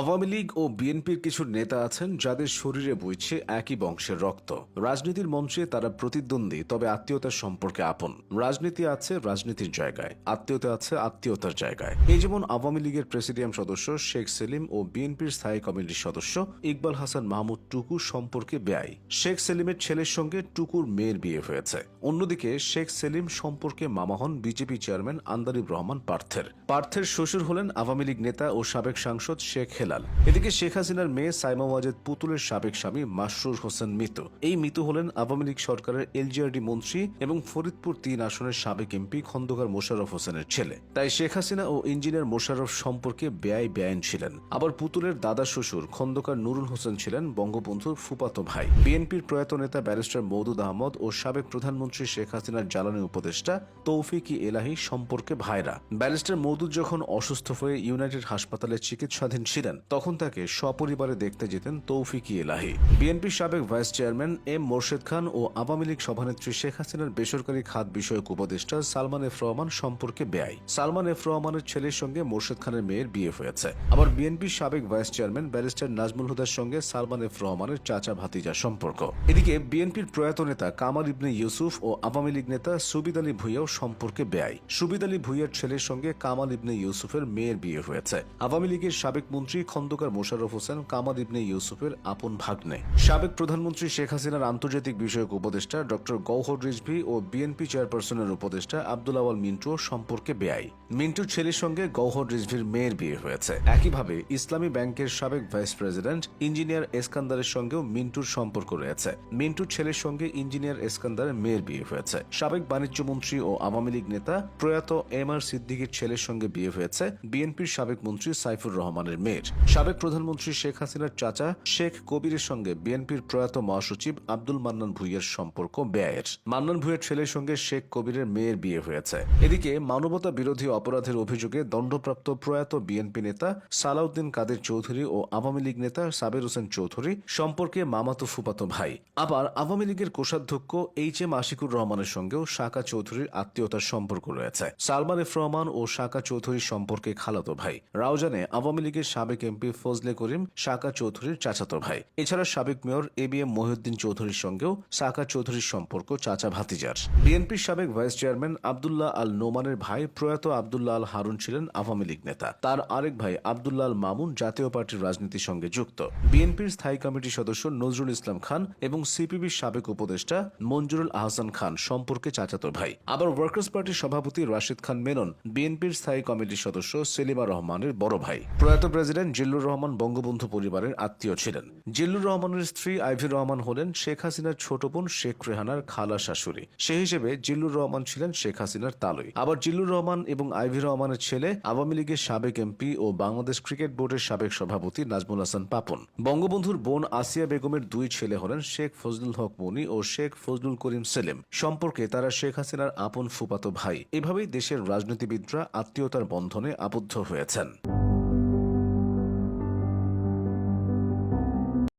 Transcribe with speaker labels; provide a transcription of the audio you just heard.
Speaker 1: আওয়ামী লীগ ও বিএনপির কিছু নেতা আছেন যাদের শরীরে বইছে একই বংশের রক্ত। রাজনীতির মঞ্চে তারা প্রতিদ্বন্দ্বী, তবে আত্মীয়তার সম্পর্কে আপন। রাজনীতি আছে রাজনীতির জায়গায়, আত্মীয়তা আছে আত্মীয়তার জায়গায়। এই যেমন আওয়ামী লীগের প্রেসিডিয়াম সদস্য শেখ সেলিম ও বিএনপির স্থায়ী কমিটির সদস্য ইকবাল হাসান মাহমুদ টুকু সম্পর্কে ব্যয়। শেখ সেলিমের ছেলের সঙ্গে টুকুর মেয়ের বিয়ে হয়েছে। অন্যদিকে শেখ সেলিম সম্পর্কে মামা হন বিজেপি চেয়ারম্যান আন্দারিব রহমান পার্থের। পার্থের শ্বশুর হলেন আওয়ামী লীগ নেতা ও সাবেক সাংসদ শেখ হেলাল। এদিকে শেখ হাসিনার মেয়ে সাইমা ওয়াজেদ পুতুলের সাবেক স্বামী মাসরুর হোসেন মিতু। এই মিতু হলেন আওয়ামী লীগ সরকারের এলজিআরডি মন্ত্রী এবং ফরিদপুর তিন আসনের সাবেক এমপি খন্দকার মোশাররফ হোসেনের ছেলে। তাই শেখ হাসিনা ও ইঞ্জিনিয়ার মোশাররফ সম্পর্কে ব্যয় ব্যয়ন ছিলেন। আবার পুতুলের দাদা শ্বশুর খন্দকার নুরুল হোসেন ছিলেন বঙ্গবন্ধুর ফুপাতো ভাই। বিএনপির প্রয়াত নেতা ব্যারিস্টার মৌদুদ আহমদ ও সাবেক প্রধানমন্ত্রী শেখ হাসিনার জ্বালানি উপদেষ্টা তৌফিক এলাহি সম্পর্কে ভাইরা। ব্যারিস্টার মৌদুদ যখন অসুস্থ হয়ে ইউনাইটেড হাসপাতালে চিকিৎসাধীন ছিলেন তখন তাকে সপরিবারে দেখতে যেতেন তৌফিক এলাহি বিএনপির সাবেক vice chairman M Morshed Khan ও আওয়ামী লীগ সভানেত্রী শেখ হাসিনার বেসরকারি খাত বিষয়ক উপদেষ্টা সালমান এফ রহমান সম্পর্কে ব্যয় সালমান এফ রহমানের ছেলের সঙ্গে মোর্শেদ খানের মেয়ের বিয়ে হয়েছে। আবার বিএনপির সাবেক ভাইস চেয়ারম্যান ব্যারিস্টার নাজমুল হুদার সঙ্গে সালমান এফ রহমানের চাচা ভাতিজা সম্পর্ক। এদিকে বিএনপির প্রয়াত নেতা কামাল ইবনে ইউসুফ ও আওয়ামী লীগ নেতা সুবিদ আলী ভুইয়াও সম্পর্কে ব্যয় সুবিদ আলী ভুইয়ার ছেলের সঙ্গে কামাল ইবনে ইউসুফের মেয়ের বিয়ে হয়েছে। আওয়ামী লীগের সাবেক মন্ত্রী খন্দকার মোশাররফ হোসেন, কামাল ইবনে ইউসুফের আপন ভাগ্নে। সাবেক প্রধানমন্ত্রী শেখ হাসিনার আন্তর্জাতিক বিষয়ক উপদেষ্টা ডক্টর গৌহর রিজভি ও বিএনপি চেয়ারপারসনের উপদেষ্টা আব্দুল আওয়াল মিন্টু সম্পর্কে ব্যয় মিন্টুর ছেলের সঙ্গে গৌহর রিজভির মেয়ের বিয়ে হয়েছে। একইভাবে ইসলামী ব্যাংকের সাবেক ভাইস প্রেসিডেন্ট ইঞ্জিনিয়ার এসকান্দারের সঙ্গেও মিন্টুর সম্পর্ক রয়েছে। মিন্টুর ছেলের সঙ্গে ইঞ্জিনিয়ার এসকান্দারের মেয়ের বিয়ে হয়েছে। সাবেক বাণিজ্য মন্ত্রী ও আওয়ামী লীগ নেতা প্রয়াত এম আর সিদ্দিকীর ছেলের সঙ্গে বিয়ে হয়েছে। বিএনপির সাবেক মন্ত্রী সাইফুর রহমানের মেয়ের। সাবেক প্রধানমন্ত্রী শেখ হাসিনার চাচা শেখ কবিরের সঙ্গে বিএনপির প্রয়াত মহাসচিব আব্দুল মান্নান ভুইয়ার সম্পর্ক ব্যয়ের। মান্নান ভুইয়ার ছেলের সঙ্গে শেখ কবিরের মেয়ের বিয়ে হয়েছে। এদিকে মানবতা বিরোধী অপরাধের অভিযোগে দণ্ডপ্রাপ্ত প্রয়াত বিএনপি নেতা সালাউদ্দিন কাদের চৌধুরী ও আওয়ামী লীগ নেতা সাবের হোসেন চৌধুরী সম্পর্কে মামাতো ফুপাতো ভাই। আবার আওয়ামী লীগের কোষাধ্যক্ষ এইচ এম আশিকুর রহমানের সঙ্গেও শাকা চৌধুরীর আত্মীয়তার সম্পর্ক রয়েছে। সালমান এফ রহমান ও শাকা চৌধুরীর সম্পর্কে খালাতো ভাই। রাউজানে আওয়ামী লীগের সাবেক এমপি ফজলে করিম শাকা চৌধুরীর চাচাতো ভাই। এছাড়া সাবেক mayor A B M Mohiuddin চৌধুরীর সঙ্গেও সাকা চৌধুরীর সম্পর্ক চাচা ভাতিজার। বিএনপির সাবেক ভাইস চেয়ারম্যান আবদুল্লাহ আল নোমানের ভাই প্রয়াত আবদুল্লাহ আল হারুন ছিলেন আওয়ামী লীগ নেতা। তার আরেক ভাই আবদুল্লাহ আল মামুন জাতীয় পার্টির রাজনীতির সঙ্গে যুক্ত। বিএনপির স্থায়ী কমিটির সদস্য নজরুল ইসলাম খান এবং সিপিবির সাবেক উপদেষ্টা মঞ্জুরুল আহসান খান সম্পর্কে চাচাতো ভাই। আবার ওয়ার্কার্স পার্টির সভাপতি রাশিদ খান মেনন, বিএনপির স্থায়ী কমিটির সদস্য সেলিমা রহমানের বড় ভাই। প্রয়াত প্রেসিডেন্ট জিল্লুর রহমান বঙ্গবন্ধু পরিবারের আত্মীয় ছিলেন। জিল্লুর রহমানের স্ত্রী আইভি রহমান হলেন শেখ হাসিনার ছোট বোন শেখ রেহানার খালা শাশুড়ি। সে হিসেবে জিল্লুর রহমান ছিলেন শেখ হাসিনার তালই। আবার জিল্লুর রহমান এবং আইভি রহমানের ছেলে আওয়ামী লীগের সাবেক এমপি ও বাংলাদেশ ক্রিকেট বোর্ডের সাবেক সভাপতি নাজমুল হাসান পাপন। বঙ্গবন্ধুর বোন আসিয়া বেগমের দুই ছেলে হলেন শেখ ফজলুল হক মনি ও শেখ ফজলুল করিম সেলিম। সম্পর্কে তারা শেখ হাসিনার আপন ফুপাতো ভাই। এভাবেই দেশের রাজনীতিবিদরা আত্মীয়তার বন্ধনে আবদ্ধ হয়েছেন।